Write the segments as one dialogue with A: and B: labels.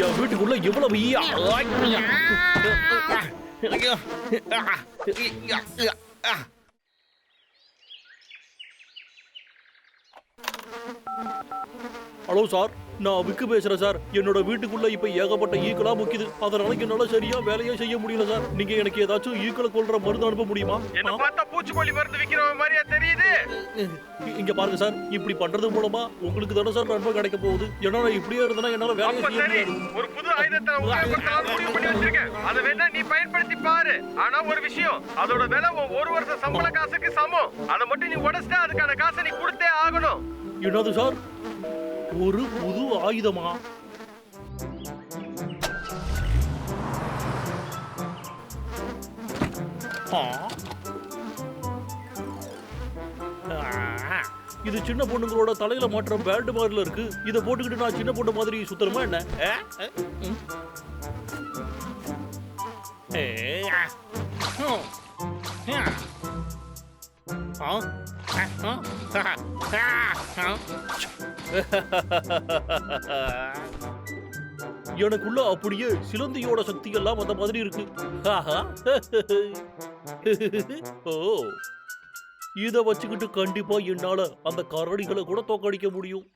A: என் வீட்டுக்குள்ள இவ்வளவு ஈயா hello sir நான் விக்கு பேசுறேன் சார். என்னோட வீட்டுக்குள்ள இப்ப ஏகப்பட்ட ஈக்களா முக்கிது. அதனால என்னால சரியா வேலையே செய்ய முடியல சார். நீங்க எனக்கு ஏதாச்சும் ஈக்களை கொல்ற மருந்து அனுப்ப முடியுமா?
B: என்ன? பார்த்தா பூச்சிக்கொல்லி மருந்து விக்கிறவன் மாதிரியா தெரியுது.
A: இங்க பாருங்க சார். இப்படி பண்றது மூலமா உங்களுக்கு தானே சார் நன்மை கிடைக்க போகுது. ஏன்னா நான் இப்படியே இருந்தேன்னா என்னால வேலையை
B: அப்ப
A: செய்ய முடியாது.
B: ஒரு புது ஆயுதத்தை உபயோகப்படுத்தலாம்னு முடிவு பண்ணி வச்சிருக்கேன். அதை வேணா நீ பயன்படுத்தி பாரு. ஆனா ஒரு விஷயம் அதோட விலை ஒரு வருஷம் சம்பள காசுக்கு சமம். அதை மட்டும் நீ உடைச்சிட்டா அதுக்கான காசை நீ கொடுத்தே ஆகணும்.
A: என்னது சார்? ஒரு புது ஆயுதமா? இது சின்ன பொண்ணுங்களோட தலையில மாற்ற பேண்ட் மாதிரில இருக்கு. இதை போட்டுக்கிட்டு நான் சின்ன பொண்ணு மாதிரி சுத்தணுமா என்ன? ஆ? எனக்குள்ள அப்படியே சிலந்தியோட சக்தி எல்லாம் அந்த மாதிரி இருக்கு. ஆஹா. ஓ. இத வச்சுக்கிட்டு கண்டிப்பா என்னால அந்த கரடிகளை கூட தோக்கடிக்க முடியும்.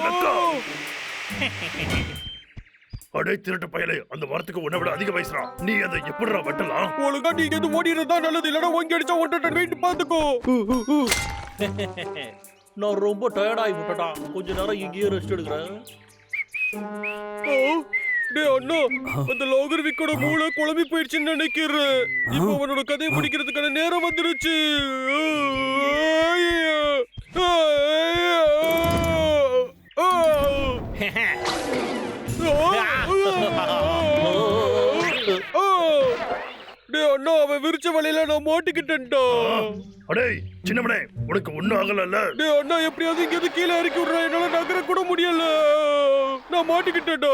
C: நக்கா அடே திருட்டு பயலே அந்த மரத்துக்கு உன்னை விட அதிக வயசுடா. நீ அதை எப்படிடா வெட்டலாம்
D: ஒழுங்கா நீங்க எது ஓடிடுறதா நல்லது இல்லனா ஓங்கி அடிச்சா ஒன்றரை வெயிட் பாத்துக்கோ
A: நான் ரொம்ப டயர்டாகி விட்டடா கொஞ்ச நேரம் இங்கேயே ரெஸ்ட் எடுக்கிறேன்.
D: டே அண்ணா அந்த லோகர் விக்கோட மூளை குழம்பி போயிடுச்சுன்னு நினைக்கிறேன். இப்போ அவனோட கதையை முடிக்கிறதுக்கான நேரம் வந்துருச்சு. டே அண்ணா அவன் விரிச்ச வலையில நான் மாட்டிக்கிட்டேன்டா
C: அடே சின்னவனே உனக்கு ஒண்ணும் ஆகலல்ல?
D: டே அண்ணா எப்படியாவது இங்க இருந்து கீழே இறக்கி விடுறா. என்னால நகர கூட முடியல. நான் மாட்டிக்கிட்டேன்டா.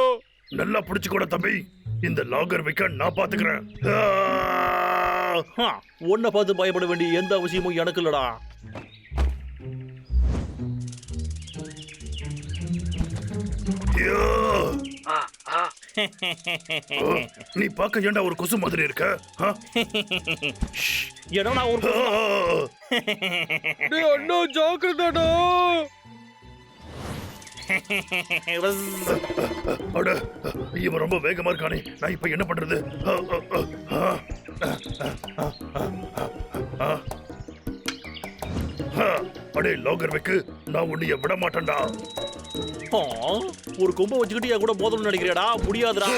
C: நல்லா புடிச்சுக்கோட தம்பி. இந்த லாகர் வைக்க நான் பாத்துக்கிறேன்.
A: உன்னை பார்த்து பயப்பட வேண்டிய எந்த அவசியமும் எனக்கு இல்லடா.
C: ஐயோ! ஆ, நீ பார்க்க ஏன்டா ஒரு கொசு மாதிரி இருக்க?
A: ஏன்னா நான் ஒரு
C: ஆ!
D: டே அண்ணா ஜாக்கிரதாடா.
C: அட இவன் ரொம்ப வேகமா இருக்கானே. நான் இப்ப என்ன பண்றது? அடே லாகர் வைக்கு. நான் உன்னைய விட மாட்டேன்டா
A: ஒரு கொம்பை வச்சுக்கிட்டு என் கூட மோதணும்னு நினைக்கிறியாடா? முடியாதுடா.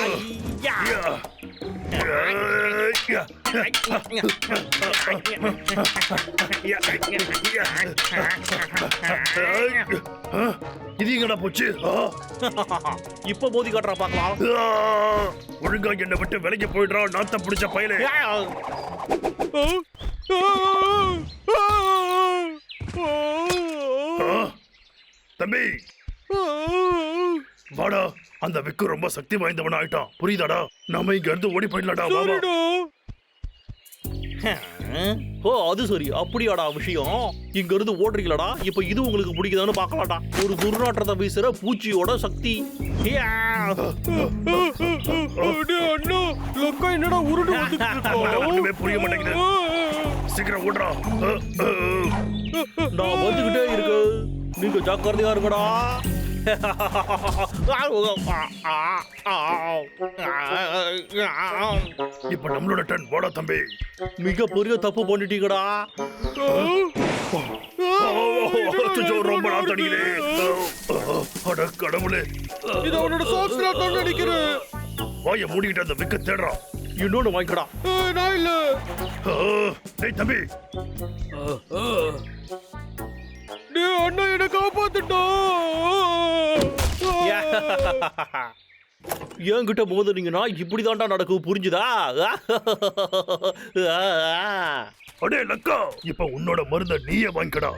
C: இது எங்கடா போச்சு?
A: இப்ப மோதி காட்டுறா பார்க்கலாம்.
C: ஆ, ஒழுங்கா என்னை விட்டு விலைக்கு போயிடுறா நாத்தம் பிடிச்ச பயலே தம்பி வாடா அந்த விக்கு ரொம்ப சக்தி வாய்ந்தவன் ஆயிட்டான். புரியுதாடா? நாம இங்க இருந்து ஓடி போயிடலாடா வா, வா.
D: சரிடா
A: ஓ அது சரி. அப்படியாடா விஷயம். இங்க இருந்து ஓடுறீங்களாடா. இப்ப இது உங்களுக்கு பிடிக்குதான்னு பார்க்கலாம்டா. ஒரு துர்நாற்றத்தை வீசுற பூச்சியோட சக்தி.
D: என்னடா உருண்டு
C: புரிய மாட்டேங்குது. சீக்கிரம் ஓடுறா.
A: நான் வந்துகிட்டே இருக்கு. நீங்க ஜாக்கிரதையா இருங்கடா.
C: இப்ப நம்மளோட டன் போடா தம்பி.
A: மிக பெரிய தப்பு பண்ணிட்டீங்கடா.
C: ரொம்ப நாள் தடிக்குதே அட கடவுளே.
D: இது அவனோட சாக்ஸ் நினைக்கிறேன்.
C: வாய மூடிக்கிட்டு அந்த விக்க தேடுறான்
A: இன்னொன்னு வாங்கிக்கடா.
D: நான் இல்ல.
C: ஆ, டேய் தம்பி.
D: அண்ணா என்ன காப்பாத்துட்டா?
A: என்கிட்ட மோதுனீங்கன்னா இப்படிதான்டா நடக்கும் புரிஞ்சுதா?
C: அடே லக்கா இப்ப உன்னோட மருந்த நீயே வாங்கிக்கடா.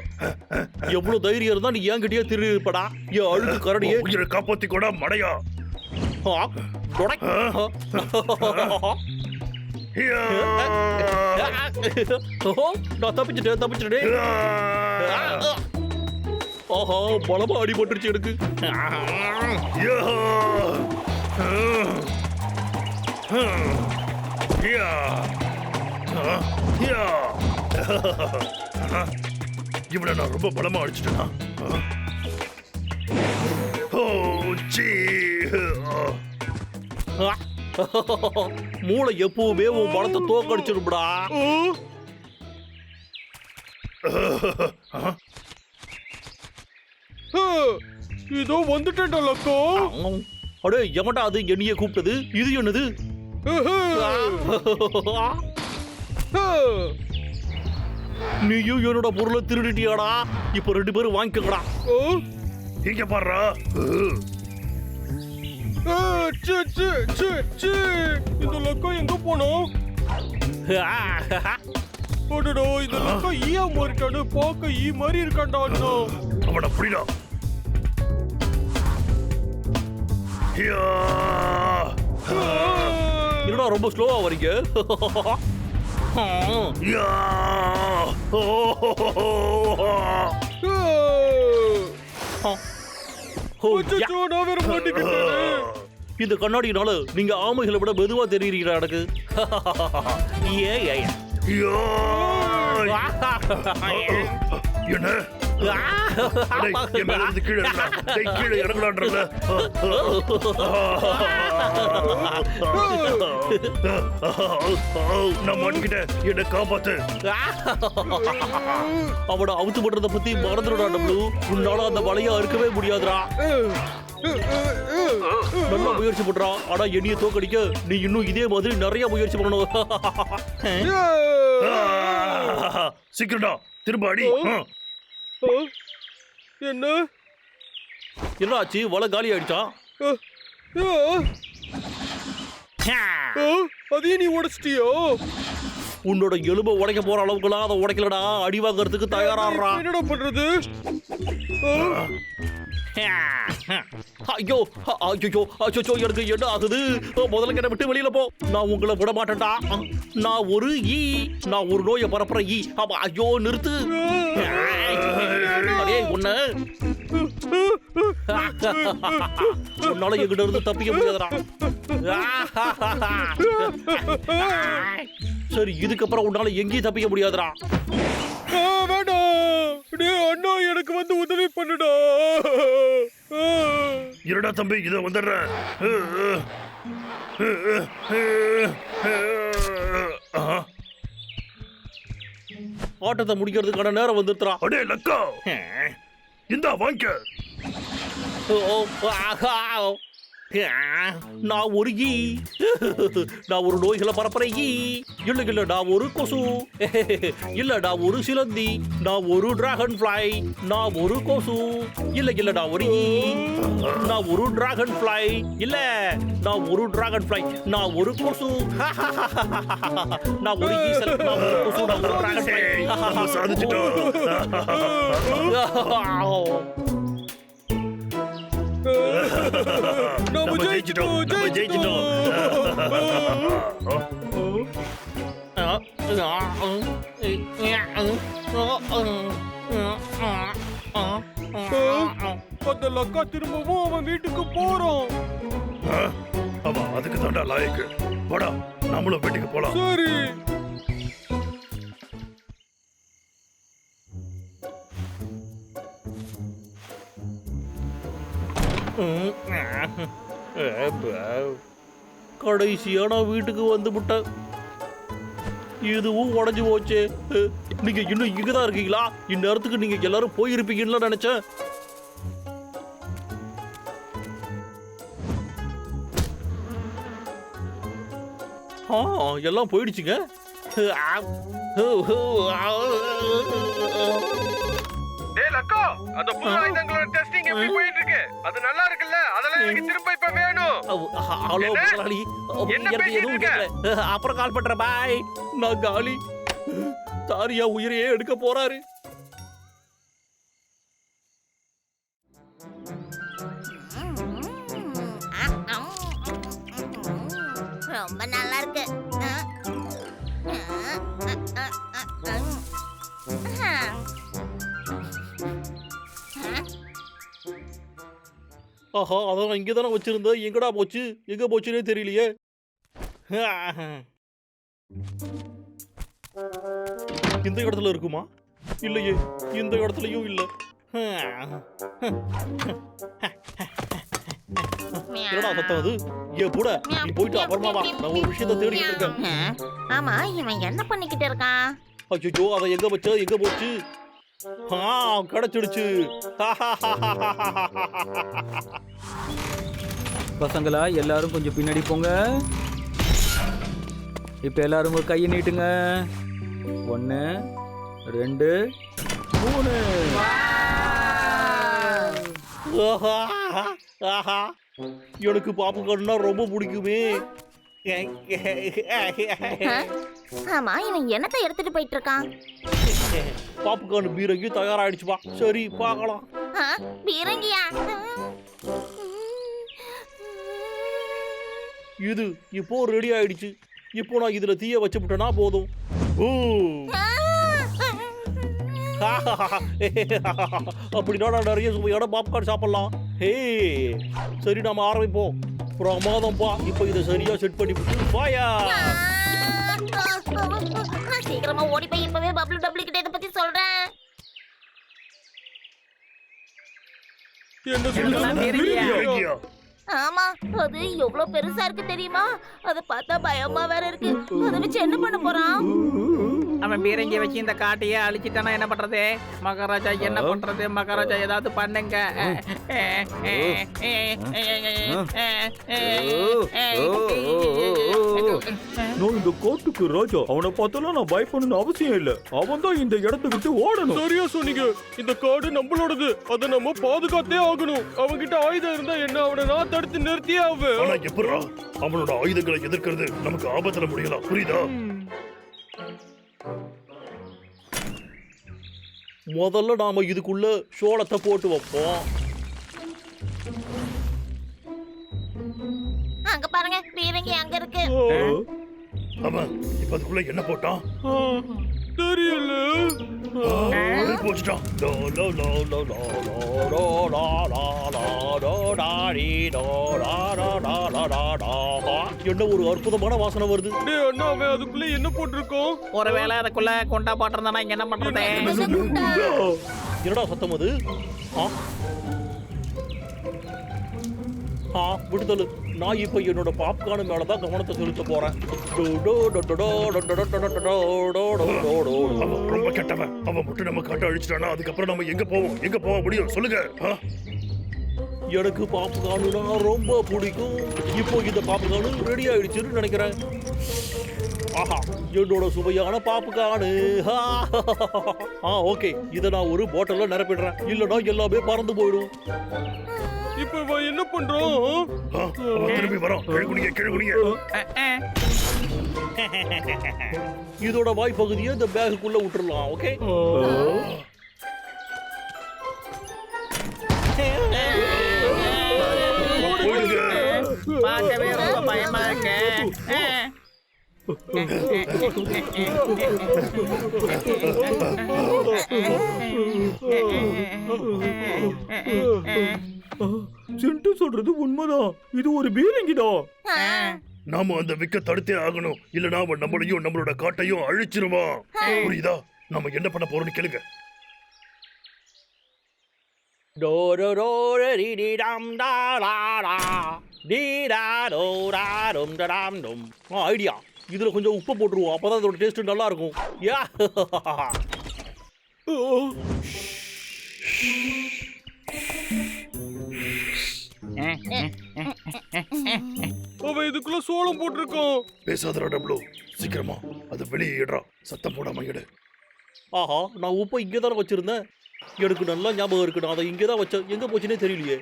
A: எவ்வளவு தைரியம் இருந்தா நீ என்கிட்டயே திரு இருப்படா என் அழுக்கு கரடியே.
C: உயிரை மடையா.
A: ஆ.
C: ஹியா.
A: ஓஹோ, நான் தப்பிச்சிட்டேன் தப்பிச்சிட்டேன். ஆஹா பலமா அடிபட்டுருச்சு எனக்கு.
C: ஹியா. இவனை நான் ரொம்ப பலமா அடிச்சிட்டேனா?
A: மூளை எப்பவுமே உன் பலத்தை தோக்கடிச்சிருப்படா
D: இதோ வந்துட்டேன்டா லக்கோ.
A: அடே எவன்டா அது என்னையே கூப்பிட்டது? இது என்னது? நீயும் என்னோட பொருளை திருடிட்டியாடா? இப்போ ரெண்டு பேரும் வாங்கிக்கங்கடா.
D: ஆ,
C: இங்க
D: ச்சே. இந்த லக்கோ எங்க போனோம் அடடோ இந்த லக்கோ ஈயா மாறிட்டானு பார்க்க ஈ மாதிரி இருக்கான்டா இன்னும்
C: அவனை புரியல ஹியா.
A: என்னடா ரொம்ப ஸ்லோவா வரீங்க. இந்த கண்ணாடினால நீங்க ஆமைகளை விட மெதுவா தெரியுறீங்களா எனக்கு? ஏ ஏ,
C: ஹியா. என்ன? டேய், என் மேல இருந்து கீழே இறங்குடா. டேய், கீழே இறங்கலான்றல நான் மாட்டிக்கிட்டேன் என்ன காப்பாத்து.
A: அவனை அவுத்து பண்றத பத்தி மறந்துடுடா டபுளு. உன்னால அந்த வலைய அறுக்கவே முடியாதுடா. நல்லா முயற்சி பண்றா. ஆனா என்னைய தோக்கடிக்க நீ இன்னும் இதே மாதிரி நிறைய முயற்சி பண்ணணும்.
C: சீக்கிரம்டா திரும்ப அடி.
D: என்ன
A: என்ன? ஆச்சு வலை காலி ஆயிடுச்சா?
D: அதையும் நீ உடைச்சிட்டியோ?
A: உன்னோட எலும்பை உடைக்க போற அளவுக்குலாம் அதை உடைக்கலடா அடி வாங்குறதுக்கு தயாராடுறா
D: என்னடா பண்றது
A: ஐயோ ஐயோ அச்சோ எனக்கு என்ன ஆகுது முதல்ல கிட்ட விட்டு வெளியில போ நான் உங்களை விட மாட்டேன்டா நான் ஒரு ஈ நான் ஒரு நோயை பரப்புற ஈ அப்ப ஐயோ நிறுத்து அடே உன்ன உன்னால எங்கிட்ட இருந்து தப்பிக்க முடியாதுடா சரி இதுக்கப்புறம் உன்னால எங்கேயும் தப்பிக்க முடியாதுடா.
D: அண்ணா எனக்கு வந்து உதவி பண்ணுடா.
C: இருடா தம்பி இதை வந்துடுறேன்.
A: ஆட்டத்தை முடிக்கிறதுக்கான நேரம் வந்துருத்துறா
C: அடே லக்கா. இந்தா வாங்கிக்க.
A: ஓ, ஆஹா. நான் ஒரு ஈ நான் ஒரு நோய்களை பரப்புற ஈ இல்ல இல்ல நான் ஒரு கொசு இல்ல நான் ஒரு சிலந்தி நான் ஒரு டிராகன் ஃப்ளை நான் ஒரு கொசு இல்ல இல்ல நான் ஒரு ஈ நான் ஒரு டிராகன் ஃப்ளை இல்ல நான் ஒரு டிராகன் ஃப்ளை நான் ஒரு கொசு நான் ஒரு ஈசல் நான் ஒரு கொசு நான் ஒரு டிராகன் ஃப்ளை
C: சாதிச்சிட்டோம் நம்ம
D: ஜெயிச்சிட்டோம்
C: ஜெயிச்சிட்டோம், நம்ம
D: ஜெயிச்சிட்டோம். அந்த லக்கா திரும்பவும் அவன் வீட்டுக்கு போறோம்?
C: ஆமா அதுக்கு தாண்டா லாயக்கு. வாடா நம்மளும் வீட்டுக்கு போலாம்.
D: சரி.
A: கடைசியா நான் வீட்டுக்கு வந்து விட்டேன் இதுவும் உடஞ்சு போச்சு. நீங்கள் நீங்க இன்னும் இங்கதான் இருக்கீங்களா? இந்நேரத்துக்கு நீங்க எல்லாரும் போயிருப்பீங்கன்னு நினைச்சேன். ஆ எல்லாம் போயிடுச்சுங்க.
B: டேய் லக்கோ அந்த புது ஆயுதங்களோட டெஸ்டிங் எப்படி அது நல்லா இருக்குல்ல? அதெல்லாம் எனக்கு திரும்ப இப்ப வேணும்.
A: ஹலோ? முதலாளி. எனக்கு எதுவும்? கேட்கல. அப்புறம் கால் பண்றேன். பாய் நான் காலி. தாரியா உயிரையே எடுக்க போறாரு.
E: ரொம்ப நல்லா இருக்கு.
A: ஆஹா அதான் இங்கே தானே வச்சிருந்தேன் எங்கடா போச்சு? எங்க போச்சுன்னே தெரியலையே. இந்த இடத்துல இருக்குமா? இல்லையே இந்த இடத்துலயும் இல்ல. என்னடா சத்தம் அது? ஏ கூட நீ போயிட்டு அப்புறமா வா. நான் ஒரு விஷயத்த தேடிக்கிட்டு இருக்கேன்.
E: ஆமா இவன் என்ன பண்ணிக்கிட்டு இருக்கான்?
A: அச்சோ அதை எங்க வச்ச? எங்க போச்சு? ஆ கிடைச்சிடுச்சு.
F: பசங்களா எல்லாரும் கொஞ்சம் பின்னாடி போங்க. இப்போ எல்லாரும் உங்க கையை நீட்டுங்க. ஒன்று ரெண்டு மூணு.
A: ஆஹா, எனக்கு பாப்புக்கார்னா ரொம்ப பிடிக்குமே.
E: ஆமா இவன் என்னத்தை எடுத்துட்டு போயிட்டு இருக்கான்
A: பாப்புக்கார்ன் பீரங்கி தயாராயிடுச்சுப்பா சரி பார்க்கலாம்.
E: பீரங்கியா?
A: இது இப்போ ரெடி ஆயிடுச்சு. இப்போ நான் இதுல தீய வச்சு விட்டேனா போதும் அப்படின்னா நான் நிறைய சுவையான பாப்கார்ன் சாப்பிடலாம். ஹே. சரி நாம ஆரம்பிப்போம். பிரமாதம்ப்பா இப்போ இதை சரியா செட் பண்ணி விட்டு பாயா
E: சீக்கிரமா ஓடி போய் இப்பவே பப்ளு டப்ளு கிட்ட இதை பத்தி சொல்றேன்? ஆமா அது எவ்வளவு பெருசா இருக்கு தெரியுமா? அத பார்த்தா பயமா வேற இருக்கு. அதை வச்சு என்ன பண்ண போறான்?
F: அவன் பீரங்கி வச்சு இந்த காட்டையே அழிச்சிட்டானா என்ன பண்றது மகாராஜா என்ன பண்றது மகாராஜா ஏதாவது பண்ணுங்க
G: நான் இந்த கோட்டுக்கு ராஜா அவனை பார்த்தாலும் நான் பயப்படணும்னு அவசியம் இல்ல அவன் தான் இந்த இடத்தை விட்டு ஓடணும்
D: சரியா சொன்னீங்க இந்த காடு நம்மளோடது அதை நம்ம பாதுகாத்தே ஆகணும் அவன்கிட்ட ஆயுதம் இருந்தா என்ன அவனை நான் தடுத்து நிறுத்தியே
C: ஆனா
D: ஆவேன்
C: எப்படா அவனோட ஆயுதங்களை எதிர்க்கிறது நமக்கு ஆபத்துல முடியலாம் புரியுதா
A: முதல்ல நாம இதுக்குள்ள சோளத்தை போட்டு வைப்போம்
E: அங்க பாருங்க பீரங்கி அங்க இருக்கு
C: அவன் இப்ப அதுக்குள்ள என்ன போட்டான்
D: தெரியல
C: ஆ, நெருப்பு வச்சுட்டான்
A: லோ, லோ, லோ, லோ, லோ, லோ, லோ, லா, லா, லா, லோ, டா, டி, டோ, லா, லா, லா, லா, லா, டா. என்ன ஒரு அற்புதமான வாசனை வருது
D: டேய் என்ன போட்டிருக்கோம்
F: ஒருவேளை அதுக்குள்ள கொண்டா பாட்டிருந்தானா இங்க என்ன பண்றது
A: என்னடா சத்தம் அது ஆ விடுதலு நான் இப்போ என்னோட பாப்கார்ன் மேல தான் கவனத்தை செலுத்த போறேன்
C: ரொம்ப கெட்டவன் அவன் மட்டும் நம்ம காட்ட அழிச்சிட்டானா அதுக்கப்புறம் நம்ம எங்க போவோம் எங்க போக முடியும் சொல்லுங்க
A: எனக்கு பாப்கார்னுனா ரொம்ப பிடிக்கும் இப்போ இந்த பாப்கார்னு ரெடி ஆயிடுச்சுன்னு நினைக்கிறேன் ஆஹா என்னோட சுவையான பாப்கார்னு ஆ ஓகே இதை நான் ஒரு பாட்டில்ல நிரப்பிடுறேன். இல்லைன்னா எல்லாமே பறந்து போயிடும்.
D: இப்ப என்ன
C: அவன் திரும்பி வரான் கிழகுனிய கிழகுனிய
A: இதோட வாய்ப்பகுதியை இந்த பேகுக்குள்ள விட்டுறலாம் ஓகே?
C: போயிடுங்க
F: பார்க்கவே ரொம்ப பயமா இருக்கு.
G: சென்ட்டு சொல்றது உண்மைதான். இது ஒரு பீரங்கிதான்
C: நாம அந்த விக்க தடுத்தே ஆகணும். இல்லனா அவன் நம்மளையும் நம்மளோட காட்டையும் அழிச்சிருவான் புரியுதா? நம்ம என்ன பண்ண போறோம்னு கேளுங்க.
A: ஐடியா. இதுல கொஞ்சம் உப்பு போட்டுருவோம். அப்பதான் அதோட டேஸ்ட் நல்லா இருக்கும் யா.
D: அவன் இதுக்குள்ள சோளம் போட்டிருக்கான்.
C: பேசாதடா டப்ளு. சீக்கிரமா. அது வெளியே சத்தம் போடாம இடு.
A: ஆஹா நான் உப்பை இங்கே தானே வச்சிருந்தேன். எனக்கு நல்லா ஞாபகம் இருக்கு. நான் அதை இங்கே தான் வச்சேன். எங்கே போச்சுன்னே தெரியலையே.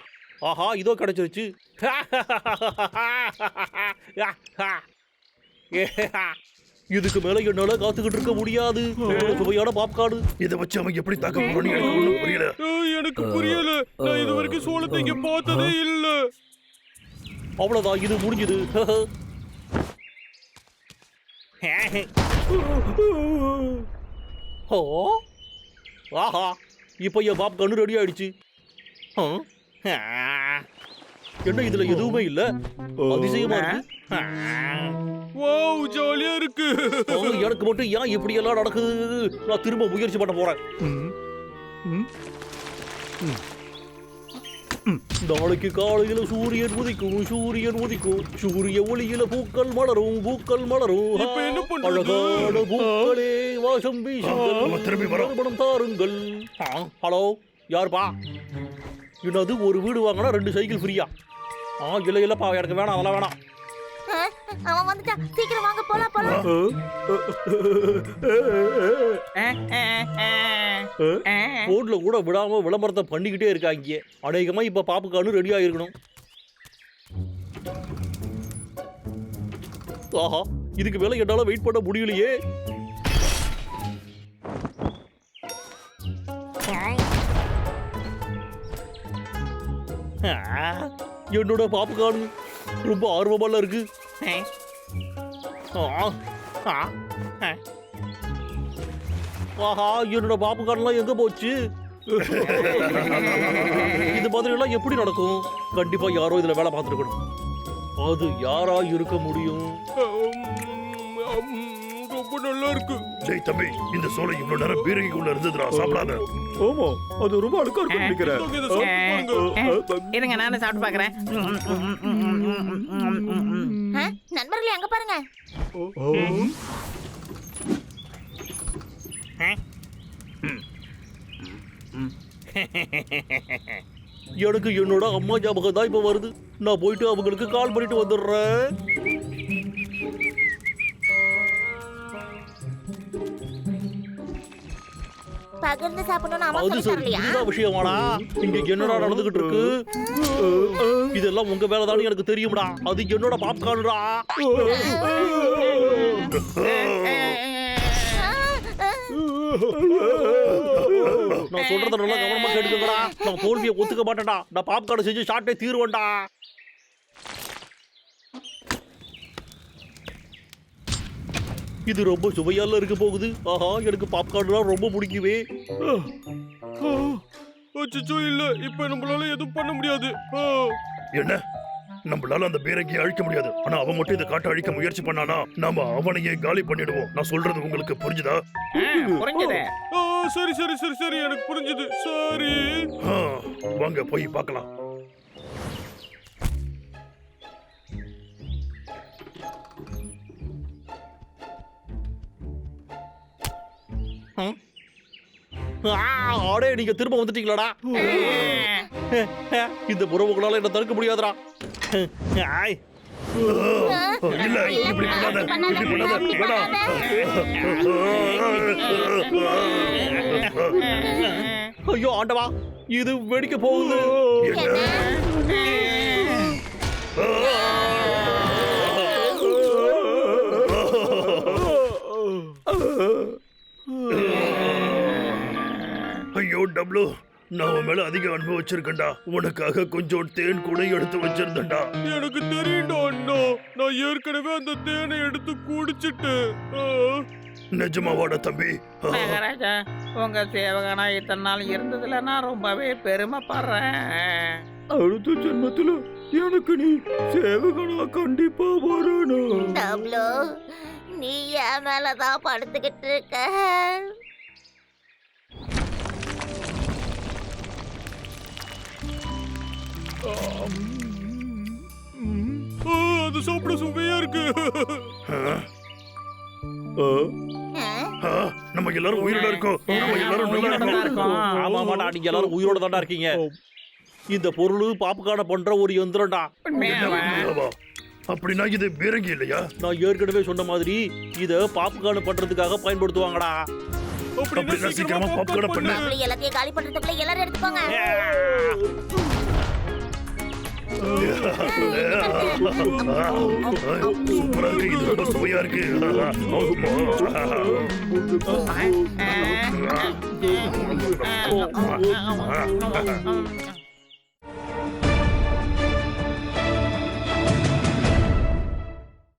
A: ஆஹா இதோ கிடைச்சிருச்சு. இதுக்கு மேல என்னால காத்துக்கிட்டு இருக்க முடியாது. சுவையான பாப்கார்னு.
C: இதை வச்சு அவன் எப்படி தாக்க போறான்னு எனக்கு ஒண்ணும் புரியல.
D: எனக்கு புரியல. நான் இது வரைக்கும் சோளத்தை இங்க பார்த்ததே இல்ல.
A: அவ்வளவுதான் இது முடிஞ்சது. ஓ ஆஹா. இப்போ என் பாப்கார்னு ரெடி ஆயிடுச்சு. ஆ. என்ன இதுல எதுவுமே இல்ல? அதிசயமா இருக்கு.
D: வாவ் ஜாலியா இருக்கு.
A: எனக்கு மட்டும் ஏன் இப்படி எல்லாம் நடக்குது? நான் திரும்ப முயற்சி பண்ண போறேன். நாளைக்கு காலையில சூரியன் உதிக்கும் சூரியன் உதிக்கும். சூரிய ஒளியில பூக்கள் மலரும் பூக்கள் மலரும்? அழகான பூக்களே வாசம் வீசுங்கள்.
C: திரும்பி.
A: மறுபடம் தாருங்கள். ஹலோ யாருப்பா? என்னது ஒரு வீடு வாங்கினா ரெண்டு சைக்கிள் ஃப்ரீயா? ஆ இல்ல இல்லப்பா எனக்கு வேணாம் அதெல்லாம் வேணாம்.
E: அவன் வந்துட்டான் சீக்கிரம் வாங்க போலாம் போலாம்.
A: போர்ட்ல கூட விடாம விளம்பரத்தை பண்ணிக்கிட்டே இருக்காங்க. அநேகமா இப்ப பாப்புக்கானு ரெடி ஆயிருக்கணும். ஆஹா இதுக்கு மேல என்னால வெயிட் பண்ண முடியலையே. ஆ, என்னோட பாப்புக்கானு ரொம்ப ஆர்வமால இருக்கு. ஆ, ஆ, ஆ. ஆஹா என்னோட பாப்புக்காரெல்லாம் எங்க போச்சு? இது மாதிரி எல்லாம் எப்படி நடக்கும்? கண்டிப்பா யாரோ இதுல வேலை பார்த்துருக்கணும். அது யாரா இருக்க முடியும்?
D: ரொம்ப நல்லா இருக்கு.
C: டேய் தம்பி இந்த சோலை இவ்வளவு நேரம் பீரங்கிக்குள்ள இருந்ததுடா சாப்பிடாத.
G: ஆமா அது ரொம்ப அழுக்கா இருக்கு நினைக்கிறேன்.
F: இருங்க நானும் சாப்பிட்டு பாக்குறேன்.
E: நண்பர்களே அங்க பாருங்க.
A: எனக்கு என்னோட அம்மா ஞாபகம் தான் இப்ப வருது. நான் போயிட்டு அவங்களுக்கு கால் பண்ணிட்டு வந்துடுறேன்.
E: பகிர்ந்து சாப்பிடணும்னு அம்மா
A: அது
E: சொல்லி
A: சரி
E: தரலையா
A: இதுதான் விஷயமாடா. இங்க என்னடா நடந்துகிட்டு இருக்கு? இதெல்லாம் உங்க வேலை எனக்கு தெரியும்டா. அது என்னோட பாப்கார்ன்டா. நான் சொல்றத நல்லா கவனமா கேட்டுக்கங்கடா. நான் தோல்வியை ஒத்துக்க மாட்டேன்டா. நான் பாப்கார்ன் செஞ்சு ஷார்ட்டே தீருவேன்டா. இது ரொம்ப சுவையால இருக்க போகுது. ஆஹா எனக்கு பாப்கார்ன்லாம் ரொம்ப பிடிக்குமே.
D: அச்சச்சோ இல்ல இப்ப நம்மளால எதுவும் பண்ண முடியாது.
C: என்ன? நம்மளால அந்த பீரங்கியை அழிக்க முடியாது. ஆனா அவன் மட்டும் இதை காட்ட அழிக்க முயற்சி பண்ணானா நாம அவனையே காலி பண்ணிடுவோம். நான் சொல்றது உங்களுக்கு புரிஞ்சுதா?
D: சரி சரி சரி சரி எனக்கு புரிஞ்சது. சரி.
C: ஆ, வாங்க போய் பார்க்கலாம்.
A: அடே நீங்க திரும்ப வந்துட்டீங்களாடா? இந்த உறவுகளால என்ன தடுக்க முடியாதுடா. ஆய்.
C: இல்ல இப்படி பண்ணாத இப்படி பண்ணாத வேணாம்
A: ஐயோ ஆண்டவா இது வெடிக்க போகுது.
C: ஐயோ டப்ளு நான் உன் மேல அதிக அன்பு வச்சிருக்கேன்டா. உனக்காக கொஞ்சம் தேன் கூட எடுத்து வச்சிருந்தேன்டா.
D: எனக்கு தெரியும்டா அண்ணா. நான் ஏற்கனவே அந்த தேனை எடுத்து குடிச்சிட்டேன். ஆ,
C: நிஜமாவாடா தம்பி.
F: மகாராஜா உங்க சேவகனா இத்தனை நாள் இருந்ததுல நான் ரொம்பவே பெருமைப்படுறேன்.
G: அடுத்த ஜென்மத்துல எனக்கு நீ சேவகனா கண்டிப்பா வரணும்.
E: டப்ளு நீ என் மேலதான் படுத்துக்கிட்டு இருக்க.
D: அது சாப்பிட சுவையா இருக்கு.
C: நம்ம எல்லாரும் உயிரோட இருக்கோம். நம்ம எல்லாரும் நல்லா இருக்கோம்.
A: ஆமா ஆமாடா நீங்க எல்லாரும் உயிரோட தாண்டா இருக்கீங்க. இந்த பொருள் பாப்புக்கான பண்ற ஒரு யந்திரம்டா.
C: அப்படின்னா இது பீரங்கி இல்லையா?
A: நான் ஏற்கனவே சொன்ன மாதிரி இத பாப்புக்கான பண்றதுக்காக பயன்படுத்துவாங்கடா.
D: அப்படின்னா சீக்கிரமா
C: பண்ணு.
E: டப்ளு எல்லாத்தையும் காலி பண்றதுக்குள்ள எல்லாரும் எடுத்துக்கோங்க.
G: சூப்பரா இருக்கு இது ரொம்ப சுவையா இருக்கு
E: ஆ,